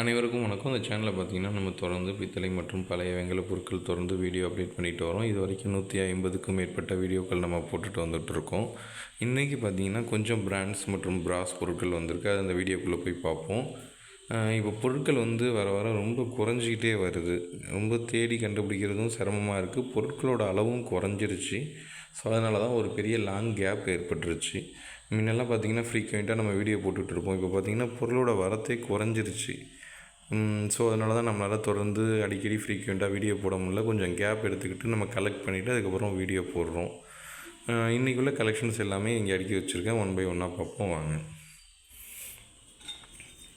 அனைவருக்கும் வணக்கம். இந்த சேனலில் பார்த்தீங்கன்னா நம்ம தொடர்ந்து பித்தளை மற்றும் பழைய வெங்கல பொருட்கள் தொடர்ந்து வீடியோ அப்டேட் பண்ணிட்டு வரோம். இது வரைக்கும் நூற்றி ஐம்பதுக்கும் மேற்பட்ட வீடியோக்கள் நம்ம போட்டுட்டு வந்துட்டுருக்கோம் இன்றைக்கி பார்த்தீங்கன்னா கொஞ்சம் பிராண்ட்ஸ் மற்றும் பிராஸ் பொருட்கள் வந்திருக்கு. அது அந்த வீடியோக்குள்ளே போய் பார்ப்போம். இப்போ பொருட்கள் வந்து வர வர ரொம்ப குறைஞ்சிக்கிட்டே வருது. ரொம்ப தேடி கண்டுபிடிக்கிறதும் சிரமமாக இருக்குது பொருட்களோட அளவும் குறைஞ்சிருச்சு. ஸோ அதனால தான் ஒரு பெரிய லாங் கேப் ஏற்பட்டுருச்சு. முன்னெல்லாம் பார்த்தீங்கன்னா ஃப்ரீக்வெண்ட்டாக நம்ம வீடியோ போட்டுட்ருப்போம் இப்போ பார்த்தீங்கன்னா பொருளோட வரத்தே குறைஞ்சிருச்சு. ஸோ அதனால தான் நம்மளால் தொடர்ந்து அடிக்கடி ஃப்ரீக்வெண்ட்டாக வீடியோ போட முடியல. கொஞ்சம் கேப் எடுத்துக்கிட்டு நம்ம கலெக்ட் பண்ணிவிட்டு அதுக்கப்புறம் வீடியோ போடுறோம். ஆஹ் கலெக்ஷன்ஸ் எல்லாமே இங்கே அடுக்கி வச்சுருக்கேன். ஒன் பை ஒன்னாக பார்ப்போம் வாங்க.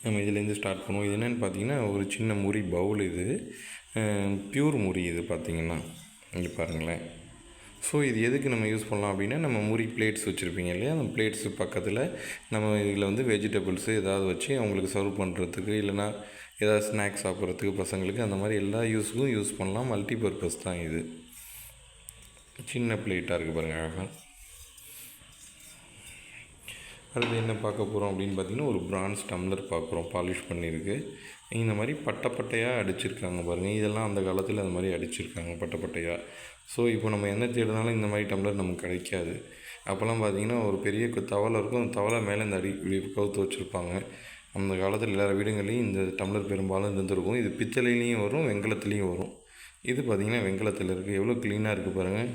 நம்ம இதுலேருந்து ஸ்டார்ட் பண்ணுவோம். இது என்னென்னு பார்த்தீங்கன்னா ஒரு சின்ன முறி பவுல் இது. பியூர் முறி இது பார்த்திங்கன்னா இங்கே பாருங்களேன். ஸோ இது எதுக்கு நம்ம யூஸ் பண்ணலாம் அப்படின்னா நம்ம முறி பிளேட்ஸ் வச்சுருப்பீங்க இல்லையா? அந்த பிளேட்ஸு பக்கத்தில் நம்ம இதில் வந்து வெஜிடபிள்ஸு ஏதாவது வச்சு அவங்களுக்கு சர்வ் பண்ணுறதுக்கு இல்லைனா ஏதாவது ஸ்நாக்ஸ் சாப்பிட்றதுக்கு பசங்களுக்கு அந்த மாதிரி எல்லா யூஸுக்கும் யூஸ் பண்ணலாம். மல்டி பர்பஸ் தான் இது. சின்ன பிளேட்டாக இருக்குது பாருங்கள் அழகாக அடுத்து என்ன பார்க்க போகிறோம் அப்படின்னு பார்த்தீங்கன்னா ஒரு பிரான்ஸ் டம்ளர் பார்க்குறோம். பாலிஷ் பண்ணியிருக்கு. இந்த மாதிரி பட்டை பட்டையாக அடிச்சிருக்காங்க பாருங்கள் இதெல்லாம் அந்த காலத்தில் அந்த மாதிரி அடிச்சிருக்காங்க பட்டை பட்டையாக ஸோ இப்போ நம்ம என்ன தேடினாலும் இந்த மாதிரி டம்ளர் நமக்கு கிடைக்காது. அப்போல்லாம் பார்த்தீங்கன்னா ஒரு பெரிய கு- தவளை இருக்கும். அந்த தவளை மேலே இந்த அடி இப்படி கவுத்து வச்சுருப்பாங்க. அந்த காலத்தில் எல்லா வீடுங்கள்லையும் இந்த டம்ளர் பெரும்பாலும் இருந்திருக்கும். இது பித்தளையிலையும் வரும் வெங்கலத்துலேயும் வரும். இது பார்த்திங்கன்னா வெங்கலத்தில் இருக்குது எவ்வளோ க்ளீனாக இருக்குது பாருங்கள்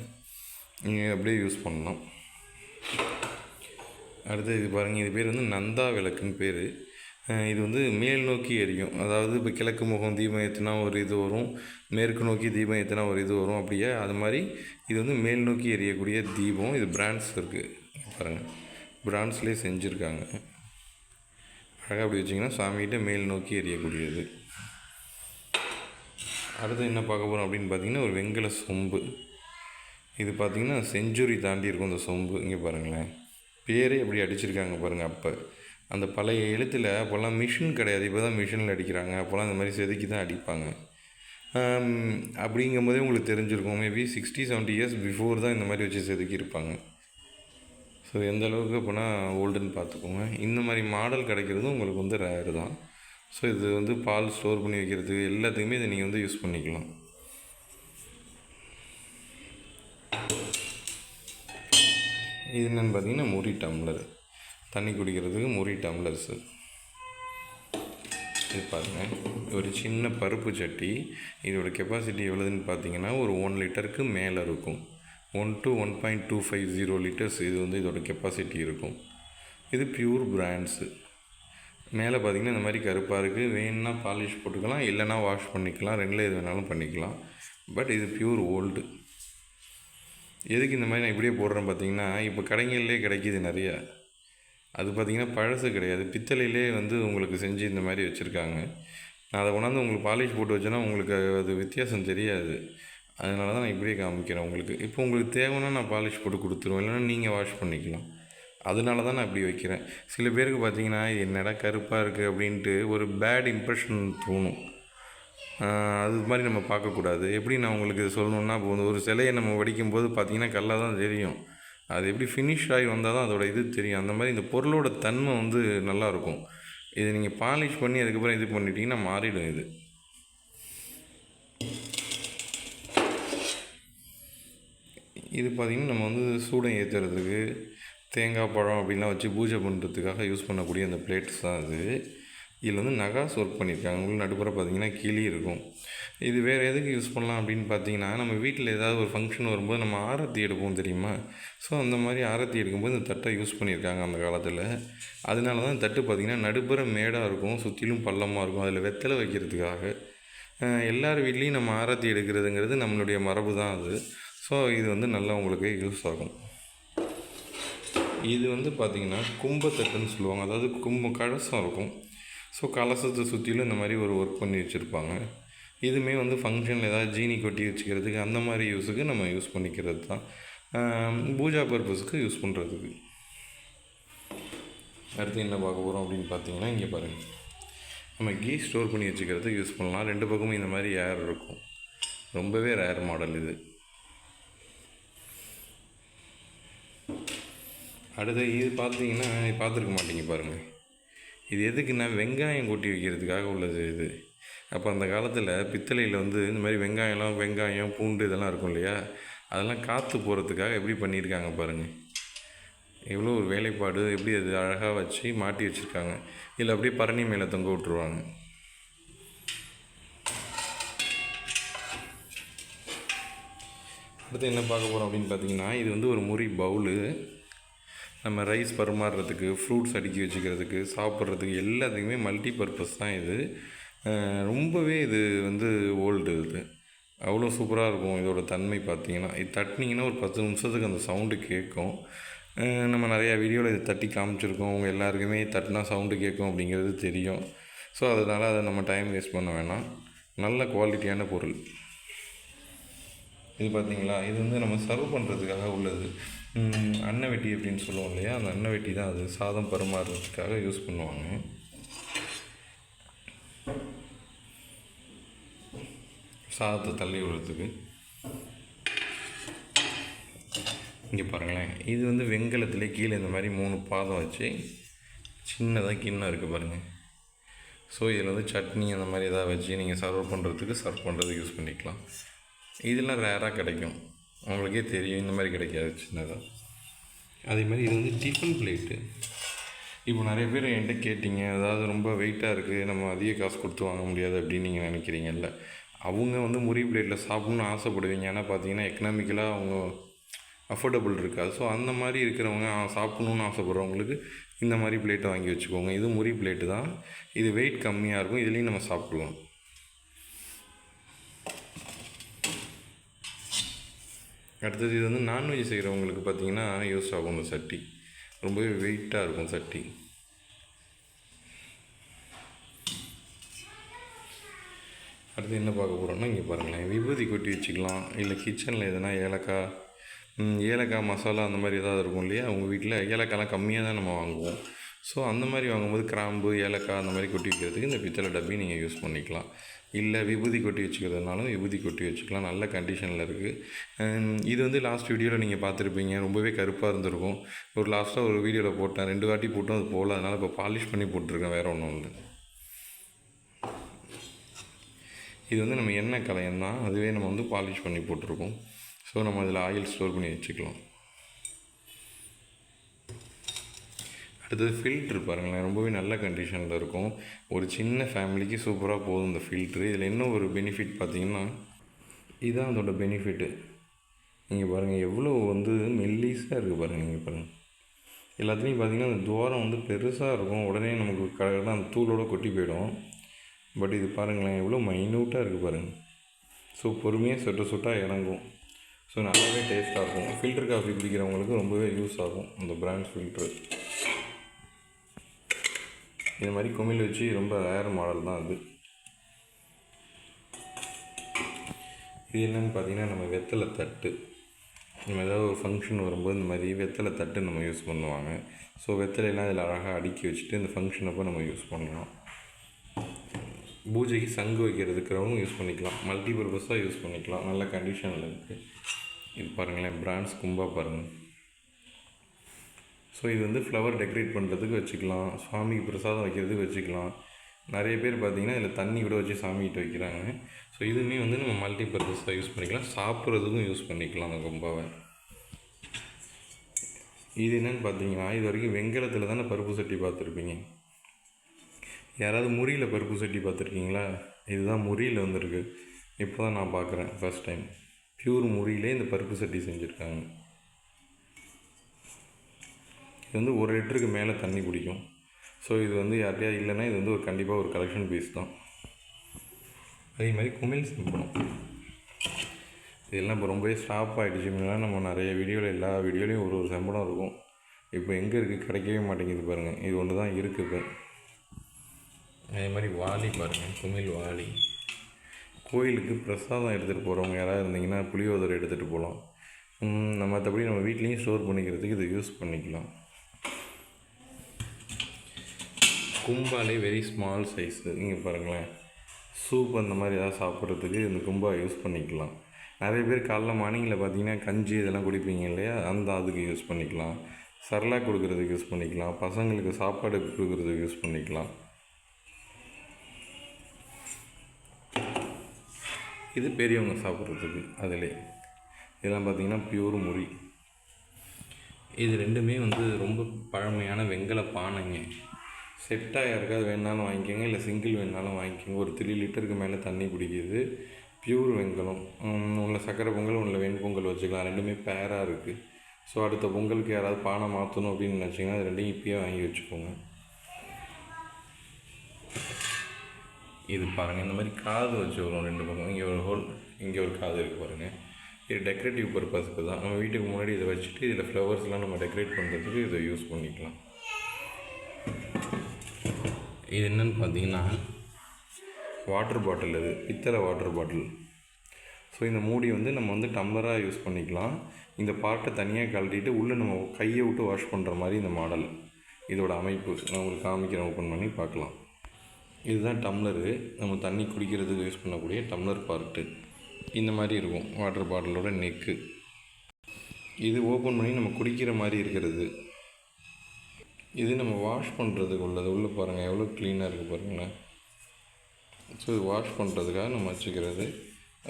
நீங்கள் அப்படியே யூஸ் பண்ணலாம். அடுத்து இது பாருங்கள் இது பேர் வந்து நந்தா விளக்குன்னு பேர். இது வந்து மேல் நோக்கி எரியும். அதாவது இப்போ கிழக்கு முகம் தீபம் ஏற்றினா ஒரு இது வரும். மேற்கு நோக்கி தீபம் ஏற்றினா ஒரு இது வரும். அப்படியே அது மாதிரி இது வந்து மேல் நோக்கி எரியக்கூடிய தீபம். இது பிராண்ட்ஸ் இருக்குது பாருங்கள் பிராண்ட்ஸ்லேயே செஞ்சுருக்காங்க. அழகாக அப்படி வச்சிங்கன்னா சாமிகிட்ட மேல் நோக்கி எரியக்கூடியது அடுத்து என்ன பார்க்க போகிறோம் அப்படின்னு பார்த்தீங்கன்னா ஒரு வெங்கல சொம்பு. இது பார்த்தீங்கன்னா செஞ்சுரி தாண்டி இருக்கும் இந்த சொம்பு. இங்கே பாருங்களேன். பேரே எப்படி அடிச்சிருக்காங்க பாருங்கள் அப்போ. அந்த பழைய எழுத்தில் அப்போல்லாம் மிஷின் கிடையாது. இப்போ தான் மிஷினில் அடிக்கிறாங்க. அப்போல்லாம் இந்த மாதிரி செதுக்கி தான் அடிப்பாங்க. அப்படிங்கும் அப்படிங்கும்போதே உங்களுக்கு தெரிஞ்சிருக்கும். Maybe sixty seventy years before தான் இந்த மாதிரி வச்சு செதுக்கியிருப்பாங்க. ஸோ எந்த அளவுக்கு அப்படின்னா ஓல்டுன்னு பார்த்துக்கோங்க. இந்த மாதிரி மாடல் கிடைக்கிறதும் உங்களுக்கு வந்து ரேர் தான். ஸோ இது வந்து பால் ஸ்டோர் பண்ணி வைக்கிறதுக்கு எல்லாத்துக்குமே இதை நீங்கள் வந்து யூஸ் பண்ணிக்கலாம். இது என்னென்னு பார்த்தீங்கன்னா முறி டம்ளர் தண்ணி குடிக்கிறதுக்கு முறி சார் இது பாருங்கள் ஒரு சின்ன பருப்பு சட்டி இதோட கெப்பாசிட்டி எவ்வளோதுன்னு பார்த்தீங்கன்னா ஒரு ஒன் லிட்டருக்கு மேலே இருக்கும். One to one point two five zero litres. இது வந்து இதோட கெப்பாசிட்டி இருக்கும். இது பியூர் பிராண்ட்ஸு மேலே பார்த்தீங்கன்னா இந்த மாதிரி கருப்பாக இருக்குது வேணுன்னா பாலிஷ் போட்டுக்கலாம் இல்லைன்னா வாஷ் பண்ணிக்கலாம். ரெண்டில் எது வேணாலும் பண்ணிக்கலாம். பட் இது பியூர் ஓல்டு எதுக்கு இந்த மாதிரி நான் இப்படியே போடுறேன் பார்த்தீங்கன்னா இப்போ கடைகள்லேயே கிடைக்கிது நிறைய. அது பார்த்தீங்கன்னா பழசு கிடையாது. பித்தளையிலே வந்து உங்களுக்கு செஞ்சு இந்த மாதிரி வச்சுருக்காங்க. நான் அதை கொண்டாந்து உங்களுக்கு பாலிஷ் போட்டு வச்சேன்னா உங்களுக்கு அது வித்தியாசம் தெரியாது. அதனால தான் நான் இப்படியே காமிக்கிறேன் உங்களுக்கு. இப்போ உங்களுக்கு தேவைன்னா நான் பாலிஷ் போட்டு கொடுத்துருவேன். இல்லைன்னா நீங்கள் வாஷ் பண்ணிக்கலாம். அதனால தான் நான் இப்படி வைக்கிறேன். சில பேருக்கு பார்த்தீங்கன்னா என்னடா கருப்பாக இருக்குது அப்படின்ட்டு ஒரு பேட் இம்ப்ரெஷன் தோணும். அது மாதிரி நம்ம பார்க்கக்கூடாது. எப்படி நான் உங்களுக்கு இது சொல்லணுன்னா இப்போ ஒரு சிலையை நம்ம வடிக்கும்போது பார்த்தீங்கன்னா கல்லாக தான் தெரியும். அது எப்படி ஃபினிஷ் ஆகி வந்தால் தான் அதோட இது தெரியும். அந்த மாதிரி இந்த பொருளோட தன்மை வந்து நல்லா இருக்கும். இது நீங்கள் பாலிஷ் பண்ணி அதுக்கப்புறம் இது பண்ணிட்டீங்கன்னா மாறிடும் இது. இது பார்த்திங்கன்னா நம்ம வந்து சூடம் ஏற்றுறதுக்கு தேங்காய் பழம் அப்படின்லாம் வச்சு பூஜை பண்ணுறதுக்காக யூஸ் பண்ணக்கூடிய அந்த பிளேட்ஸ் தான் அது இதில் வந்து நகாஸ் ஒர்க் பண்ணியிருக்காங்க. உங்களுக்கு நடுப்புற பார்த்திங்கன்னா கிளி இருக்கும். இது வேறு எதுக்கு யூஸ் பண்ணலாம் அப்படின்னு பார்த்தீங்கன்னா நம்ம வீட்டில் ஏதாவது ஒரு ஃபங்க்ஷன் வரும்போது நம்ம ஆரத்தி எடுப்போம் தெரியுமா? ஸோ அந்த மாதிரி ஆரத்தி எடுக்கும்போது இந்த தட்டை யூஸ் பண்ணியிருக்காங்க அந்த காலத்தில். அதனால தான் தட்டு பார்த்திங்கன்னா நடுப்புற மேடாக இருக்கும் சுற்றிலும் பள்ளமாக இருக்கும். அதில் வெத்தலை வைக்கிறதுக்காக எல்லார் வீட்லேயும் நம்ம ஆரத்தி எடுக்கிறதுங்கிறது நம்மளுடைய மரபு தான் அது. ஸோ இது வந்து நல்லா உங்களுக்கு யூஸ் ஆகும். இது வந்து பார்த்திங்கன்னா கும்பத்தட்டுன்னு சொல்லுவாங்க. அதாவது கும்ப கலசம் இருக்கும். ஸோ கலசத்தை சுற்றிலும் இந்த மாதிரி ஒரு ஒர்க் பண்ணி வச்சுருப்பாங்க. இதுவுமே வந்து ஃபங்க்ஷனில் ஏதாவது ஜீனி கொட்டி வச்சுக்கிறதுக்கு அந்த மாதிரி யூஸுக்கு நம்ம யூஸ் பண்ணிக்கிறது தான். பூஜா பர்பஸுக்கு யூஸ் பண்ணுறதுக்கு அடுத்து என்ன பார்க்க போகிறோம் அப்படின்னு பார்த்தீங்கன்னா இங்கே பாருங்கள் நம்ம கீ ஸ்டோர் பண்ணி வச்சுக்கிறதுக்கு யூஸ் பண்ணலாம். ரெண்டு பக்கமும் இந்த மாதிரி ஏர் இருக்கும். ரொம்பவே ரேர் மாடல் இது. அடுத்து இது பார்த்தீங்கன்னா பார்த்துருக்க மாட்டீங்க பாருங்கள் இது எதுக்குன்னா வெங்காயம் கொட்டி வைக்கிறதுக்காக உள்ளது இது. அப்போ அந்த காலத்தில் பித்தளையில் வந்து இந்த மாதிரி வெங்காயம்லாம் வெங்காயம் பூண்டு இதெல்லாம் இருக்கும் இல்லையா? அதெல்லாம் காற்று போகிறதுக்காக எப்படி பண்ணியிருக்காங்க பாருங்கள் எவ்வளோ ஒரு வேலைப்பாடு எப்படி அது அழகாக வச்சு மாட்டி வச்சுருக்காங்க. இதில் அப்படியே பரணி மேலே தொங்க விட்ருவாங்க அடுத்து என்ன பார்க்க போகிறோம் அப்படின்னு பார்த்தீங்கன்னா இது வந்து ஒரு முறி பவுலு. நம்ம ரைஸ் பரிமாறுறதுக்கு ஃப்ரூட்ஸ் அடுக்கி வச்சுக்கிறதுக்கு சாப்பிட்றதுக்கு எல்லாத்துக்குமே மல்டி பர்பஸ் தான் இது. ரொம்பவே இது வந்து ஓல்டு இது. அவ்வளோ சூப்பராக இருக்கும் இதோட தன்மை பார்த்தீங்கன்னா. இது தட்டினீங்கன்னா ஒரு பத்து நிமிஷத்துக்கு அந்த சவுண்டு கேட்கும். நம்ம நிறையா வீடியோவில் இதை தட்டி காமிச்சிருக்கோம். உங்கள் எல்லாருக்குமே தட்டினா சவுண்டு கேட்கும் அப்படிங்கிறது தெரியும். ஸோ அதனால் அதை நம்ம டைம் வேஸ்ட் பண்ண வேணாம். நல்ல குவாலிட்டியான பொருள். இது பார்த்தீங்களா? இது வந்து நம்ம சர்வ் பண்ணுறதுக்காக உள்ளது. அன்ன வெட்டி அப்படின்னு சொல்லுவோம் இல்லையா? அந்த அன்ன வெட்டி தான் அது. சாதம் பரிமாறுறதுக்காக யூஸ் பண்ணுவாங்க. சாதத்தை தள்ளி விடுறதுக்கு. இங்கே பாருங்களேன். இது வந்து வெங்கலத்திலே கீழே இந்த மாதிரி மூணு பாதம் வச்சு சின்னதாக கிண்ணம் இருக்குது பாருங்கள் ஸோ இதில் வந்து சட்னி அந்த மாதிரி எதாவது வச்சு நீங்கள் சர்வ் பண்ணுறதுக்கு சர்வ் பண்ணுறதுக்கு யூஸ் பண்ணிக்கலாம். இதெல்லாம் ரேராக கிடைக்கும். உங்களுக்கே தெரியும் இந்த மாதிரி கிடைக்காது சின்னதாக அதே மாதிரி இது வந்து டிஃபன் பிளேட்டு இப்போ நிறைய பேர் என்கிட்ட கேட்டிங்க அதாவது ரொம்ப வெயிட்டாக இருக்குது நம்ம அதிக காசு கொடுத்து வாங்க முடியாது அப்படின்னு நீங்கள் நினைக்கிறீங்கல்ல. அவங்க வந்து முறி பிளேட்டில் சாப்பிட்ணுன்னு ஆசைப்படுவீங்க. ஏன்னா பார்த்தீங்கன்னா எக்கனாமிக்கலாக அவங்க அஃபோர்டபுள் இருக்காது. ஸோ அந்த மாதிரி இருக்கிறவங்க சாப்பிட்ணுன்னு ஆசைப்படுறவங்களுக்கு இந்த மாதிரி பிளேட்டை வாங்கி வச்சுக்கோங்க. இது முறி பிளேட்டு தான். இது வெயிட் கம்மியாக இருக்கும் இதுலேயும் நம்ம சாப்பிட்லாம். அடுத்தது இது வந்து நான்வெஜ் செய்கிறவங்களுக்கு பார்த்தீங்கன்னா யூஸ் ஆகும் இந்த சட்டி. ரொம்பவே வெயிட்டாக இருக்கும் சட்டி. அடுத்து என்ன பார்க்க போகிறோம்னா இங்கே பாருங்களேன். விபூதி கொட்டி வச்சுக்கலாம். இல்லை கிச்சனில் எதனா ஏலக்காய் ஏலக்காய் மசாலா அந்த மாதிரி ஏதாவது இருக்கும் இல்லையா? உங்கள் வீட்டில் ஏலக்காய்லாம் கம்மியாக தான் நம்ம வாங்குவோம். ஸோ அந்த மாதிரி வாங்கும்போது கிராம்பு ஏலக்காய் அந்த மாதிரி கொட்டி வைக்கிறதுக்கு இந்த பித்தளை டப்பி நீங்கள் யூஸ் பண்ணிக்கலாம். இல்லை விபூதி கொட்டி வச்சுக்கிறதுனாலும் விபூதி கொட்டி வச்சுக்கலாம். நல்ல கண்டிஷனில் இருக்குது இது வந்து லாஸ்ட் வீடியோவில் நீங்கள் பார்த்துருப்பீங்க. ரொம்பவே கருப்பாக இருந்திருக்கும். ஒரு லாஸ்ட்டாக ஒரு வீடியோவில் போட்டேன். ரெண்டு வாட்டி போட்டும் அது போகல. அதனால் இப்போ பாலிஷ் பண்ணி போட்டிருக்கேன் வேறு ஒன்றும் இல்லை. இது வந்து நம்ம எண்ணெய் கலையம் தான் அதுவே நம்ம வந்து பாலிஷ் பண்ணி போட்டிருக்கோம். ஸோ நம்ம அதில் ஆயில் ஸ்டோர் பண்ணி வச்சுக்கலாம். அடுத்தது ஃபில்ட்ரு பாருங்களேன். ரொம்பவே நல்ல கண்டிஷனில் இருக்கும். ஒரு சின்ன ஃபேமிலிக்கு சூப்பராக போதும் இந்த ஃபில்ட்ரு இதில் இன்னும் ஒரு பெனிஃபிட் பார்த்தீங்கன்னா இதுதான் அதோட பெனிஃபிட்டு நீங்கள் பாருங்கள் எவ்வளோ வந்து மெல்லிஸாக இருக்குது பாருங்கள் நீங்கள் பாருங்கள் எல்லாத்துலேயும் பார்த்தீங்கன்னா அந்த துவாரம் வந்து பெருசாக இருக்கும். உடனே நமக்கு கடற்கடை அந்த தூளோட கொட்டி போயிடும். பட் இது பாருங்களேன் எவ்வளோ மைன்யூட்டாக இருக்குது பாருங்கள் ஸோ பொறுமையாக சொட்ட சொட்டாக இறங்கும். ஸோ நல்லாவே டேஸ்ட்டாக இருக்கும். ஃபில்டர் காஃபி பிடிக்கிறவங்களுக்கு ரொம்பவே யூஸ் ஆகும். அந்த பிராண்ட் ஃபில்ட்ரு இது மாதிரி குமிழ் வச்சு ரொம்ப ரேர் மாடல் தான் அது. இது என்னன்னு பார்த்தீங்கன்னா நம்ம வெத்தலை தட்டு. நம்ம ஏதாவது ஒரு ஃபங்க்ஷன் வரும்போது இந்த மாதிரி வெத்தலை தட்டு நம்ம யூஸ் பண்ணுவாங்க. ஸோ வெத்தலையெல்லாம் இதில் அழகாக அடுக்கி வச்சுட்டு இந்த ஃபங்க்ஷனப்போ நம்ம யூஸ் பண்ணலாம். பூஜைக்கு சங்கு வைக்கிறதுக்கிறவங்க யூஸ் பண்ணிக்கலாம். மல்டி பர்பஸாக யூஸ் பண்ணிக்கலாம். நல்ல கண்டிஷனில் இருக்குது இது பாருங்களேன் பிராண்ட்ஸ் கும்பா பாருங்கள் ஸோ இது வந்து ஃப்ளவர் டெக்கரேட் பண்ணுறதுக்கு வச்சுக்கலாம். சுவாமிக்கு பிரசாதம் வைக்கிறதுக்கு வச்சுக்கலாம். நிறைய பேர் பார்த்தீங்கன்னா இதில் தண்ணி கூட வச்சு சாமிகிட்ட வைக்கிறாங்க. ஸோ இதுவுமே வந்து நம்ம மல்டி பர்பஸாக யூஸ் பண்ணிக்கலாம். சாப்பிட்றதுக்கும் யூஸ் பண்ணிக்கலாம் அந்த கும்பாவை இது என்னன்னு பார்த்தீங்கன்னா இது வரைக்கும் வெங்கலத்தில் தானே பருப்பு சட்டி பார்த்துருப்பீங்க. யாராவது முறியில் பருப்பு சட்டி பார்த்துருக்கீங்களா? இதுதான் முறியில் வந்திருக்கு. இப்போ தான் நான் பார்க்குறேன் ஃபர்ஸ்ட் டைம் ப்யூர் முறியிலே இந்த பருப்பு சட்டி செஞ்சுருக்காங்க. இது வந்து ஒரு லிட்டருக்கு மேலே தண்ணி குடிக்கும். ஸோ இது வந்து யார்கிட்டயா இல்லைன்னா இது வந்து ஒரு கண்டிப்பாக ஒரு கலெக்ஷன் பீஸ் தான். அதே மாதிரி குமிழ் சிம்பனம். இதெல்லாம் இப்போ ரொம்பவே ஸ்டாப் ஆகிடுச்சு முன்னாடி நம்ம நிறைய வீடியோவில் எல்லா வீடியோலையும் ஒரு ஒரு சம்பளம் இருக்கும். இப்போ எங்கே இருக்குது கிடைக்கவே மாட்டேங்குது பாருங்கள் இது ஒன்று தான் இருக்குது இப்போ. அதே மாதிரி வாலி பாருங்கள் குமிழ் வாலி. கோயிலுக்கு பிரசாதம் எடுத்துகிட்டு போகிறவங்க யாராவது இருந்தீங்கன்னா புளியோதரை எடுத்துகிட்டு போகலாம் நம்ம மற்றபடி நம்ம வீட்லேயும் ஸ்டோர் பண்ணிக்கிறதுக்கு இதை யூஸ் பண்ணிக்கலாம். கும்பாலே வெரி ஸ்மால் சைஸு இங்கே பாருங்களேன். சூப் அந்த மாதிரி ஏதாவது சாப்பிட்றதுக்கு இந்த கும்பா யூஸ் பண்ணிக்கலாம். நிறைய பேர் காலைல மார்னிங்கில் பார்த்தீங்கன்னா கஞ்சி இதெல்லாம் குடிப்பீங்க இல்லையா? அந்த அதுக்கு யூஸ் பண்ணிக்கலாம். சரலாக் கொடுக்குறதுக்கு யூஸ் பண்ணிக்கலாம். பசங்களுக்கு சாப்பாடு கொடுக்குறதுக்கு யூஸ் பண்ணிக்கலாம். இது பெரியவங்க சாப்பிட்றதுக்கு அதிலே. இதெல்லாம் பார்த்திங்கன்னா பியூர் முறி. இது ரெண்டுமே வந்து ரொம்ப பழமையான வெங்கல பானைங்க. செட்டாக யாருக்காவது வேணாலும் வாங்கிக்கோங்க. இல்லை சிங்கிள் வேணாலும் வாங்கிக்கோங்க. ஒரு த்ரீ லிட்டருக்கு மேலே தண்ணி பிடிக்குது பியூர் வெங்கலம். உள்ள சக்கரை பொங்கல் உள்ள வெண்பொங்கல் வச்சுக்கலாம். ரெண்டுமே பேராக இருக்குது ஸோ அடுத்த பொங்கலுக்கு யாராவது பானை மாற்றணும் அப்படின்னு நினச்சிங்கன்னா அது ரெண்டையும் இப்பயே வாங்கி வச்சுக்கோங்க. இது பாருங்கள் இந்த மாதிரி காது வச்சு வரும் ரெண்டு பக்கம். இங்கே ஒரு ஹோல் இங்கே ஒரு காது இருக்குது பாருங்கள் இது டெக்கரேட்டிவ் பர்பஸ்க்கு தான். நம்ம வீட்டுக்கு முன்னாடி இதை வச்சுட்டு இதில் ஃப்ளவர்ஸ்லாம் நம்ம டெக்கரேட் பண்ணுறதுக்கு இதை யூஸ் பண்ணிக்கலாம். இது என்னன்னு பார்த்தீங்கன்னா வாட்டர் பாட்டில் இது பித்தளை வாட்டர் பாட்டில் ஸோ இந்த மூடி வந்து நம்ம வந்து டம்ளராக யூஸ் பண்ணிக்கலாம். இந்த பார்ட்டை தனியாக கழட்டிட்டு உள்ளே நம்ம கையை விட்டு வாஷ் பண்ணுற மாதிரி இந்த மாடல் இதோட அமைப்பு நான் உங்களுக்கு காமிக்கிறேன் ஓப்பன் பண்ணி பார்க்கலாம். இதுதான் டம்ளரு நம்ம தண்ணி குடிக்கிறதுக்கு யூஸ் பண்ணக்கூடிய டம்ளர் பார்ட்டு இந்த மாதிரி இருக்கும் வாட்டர் பாட்டிலோட நெக்கு இது ஓப்பன் பண்ணி நம்ம குடிக்கிற மாதிரி இருக்கிறது. இது நம்ம வாஷ் பண்ணுறதுக்கு உள்ளது. உள்ளே பாருங்கள் எவ்வளோ க்ளீனாக இருக்குது பாருங்களேன். ஸோ இது வாஷ் பண்ணுறதுக்காக நம்ம வச்சுக்கிறது.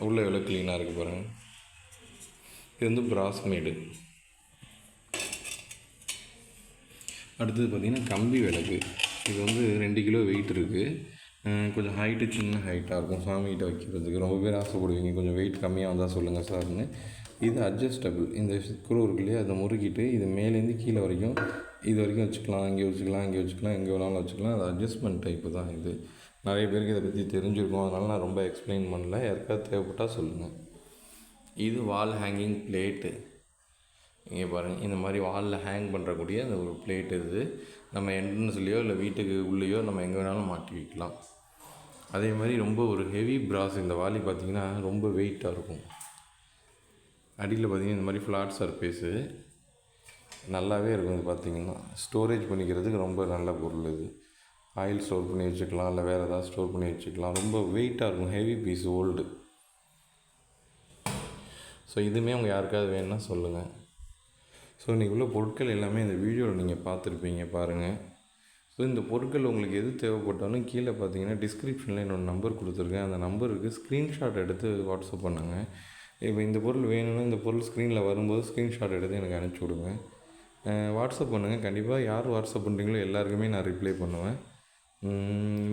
உள்ளே எவ்வளோ க்ளீனாக இருக்குது பாருங்கள் இது வந்து பிராஸ் மேடு அடுத்தது பார்த்திங்கன்னா கம்பி விளக்கு. இது வந்து ரெண்டு கிலோ வெயிட் இருக்குது கொஞ்சம் ஹைட்டு சின்ன ஹைட்டாக இருக்கும். சாமிகிட்ட வைக்கிறதுக்கு ரொம்ப பேர் ஆசைப்படுவீங்க. கொஞ்சம் வெயிட் கம்மியாக வந்தால் சொல்லுங்கள் சார்னு இது அட்ஜஸ்டபிள் இந்த ஸ்க்ரூ இருக்கு இல்லையா அதை முறுக்கிட்டு இது மேலேருந்து கீழே வரைக்கும் இது வரைக்கும் வச்சுக்கலாம். இங்கே வச்சுக்கலாம் இங்கே வச்சுக்கலாம் எங்கே வேணாலும் வச்சுக்கலாம். அது அட்ஜஸ்ட்மெண்ட் டைப்பு தான் இது. நிறைய பேருக்கு இதை பற்றி தெரிஞ்சிருக்கும். அதனால் நான் ரொம்ப எக்ஸ்பிளைன் பண்ணல. யாருக்காவது தேவைப்பட்டால் சொல்லுங்கள் இது வால் ஹேங்கிங் பிளேட்டு இங்கே பாருங்கள் இந்த மாதிரி வாலில் ஹேங் பண்ணுறக்கூடிய அந்த ஒரு பிளேட் இது. நம்ம என்ட்ரன்ஸ்லேயோ இல்லை வீட்டுக்கு உள்ளேயோ நம்ம எங்கே வேணாலும் மாட்டி வைக்கலாம். அதே மாதிரி ரொம்ப ஒரு ஹெவி ப்ராஸ் இந்த வாலி பார்த்திங்கன்னா ரொம்ப வெயிட்டாக இருக்கும். அடியில் பார்த்திங்கன்னா இந்த மாதிரி ஃப்ளாட் சர்ஃபேஸு நல்லாவே இருக்கும் இது பார்த்திங்கன்னா. ஸ்டோரேஜ் பண்ணிக்கிறதுக்கு ரொம்ப நல்ல பொருள் இது. ஆயில் ஸ்டோர் பண்ணி வச்சுக்கலாம் இல்லை வேறு ஏதாவது ஸ்டோர் பண்ணி வச்சுக்கலாம். ரொம்ப வெயிட்டாக இருக்கும் ஹெவி பீஸ் ஓல்டு ஸோ இதுவுமே உங்கள் யாருக்காவது வேணும்னா சொல்லுங்கள் ஸோ இன்றைக்கி உள்ள பொருட்கள் எல்லாமே இந்த வீடியோவில் நீங்கள் பார்த்துருப்பீங்க பாருங்கள் ஸோ இந்த பொருட்கள் உங்களுக்கு எது தேவைப்பட்டாலும் கீழே பார்த்தீங்கன்னா டிஸ்கிரிப்ஷனில் என்னோடய நம்பர் கொடுத்துருக்கேன். அந்த நம்பருக்கு ஸ்க்ரீன்ஷாட் எடுத்து வாட்ஸ்அப் பண்ணுங்க. இப்போ இந்த பொருள் வேணும்னா இந்த பொருள் ஸ்க்ரீனில் வரும்போது ஸ்க்ரீன்ஷாட் எடுத்து எனக்கு அனுப்பிச்சி விடுங்க. வாட்ஸ்அப் பண்ணுங்கள் கண்டிப்பாக யார் வாட்ஸ்அப் பண்ணுறீங்களோ எல்லாருக்குமே நான் ரிப்ளை பண்ணுவேன்.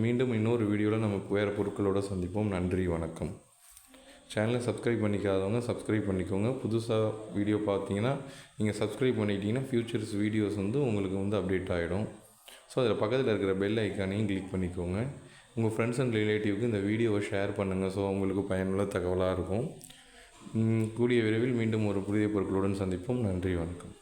மீண்டும் இன்னொரு வீடியோவில் நம்ம வேறு பொருட்களோடு சந்திப்போம். நன்றி வணக்கம். சேனலை சப்ஸ்கிரைப் பண்ணிக்காதவங்க சப்ஸ்கிரைப் பண்ணிக்கோங்க. புதுசாக வீடியோ பார்த்தீங்கன்னா நீங்கள் சப்ஸ்கிரைப் பண்ணிட்டீங்கன்னா ஃப்யூச்சர்ஸ் வீடியோஸ் வந்து உங்களுக்கு வந்து அப்டேட் ஆகிடும் ஸோ அதில் பக்கத்தில் இருக்கிற பெல் ஐக்கானையும் கிளிக் பண்ணிக்கோங்க. உங்கள் ஃப்ரெண்ட்ஸ் அண்ட் ரிலேட்டிவ்க்கு இந்த வீடியோவை ஷேர் பண்ணுங்கள் ஸோ உங்களுக்கு பயனுள்ள தகவலாக இருக்கும். கூடிய விரைவில் மீண்டும் ஒரு புதிய பொருட்களுடன் சந்திப்போம். நன்றி வணக்கம்.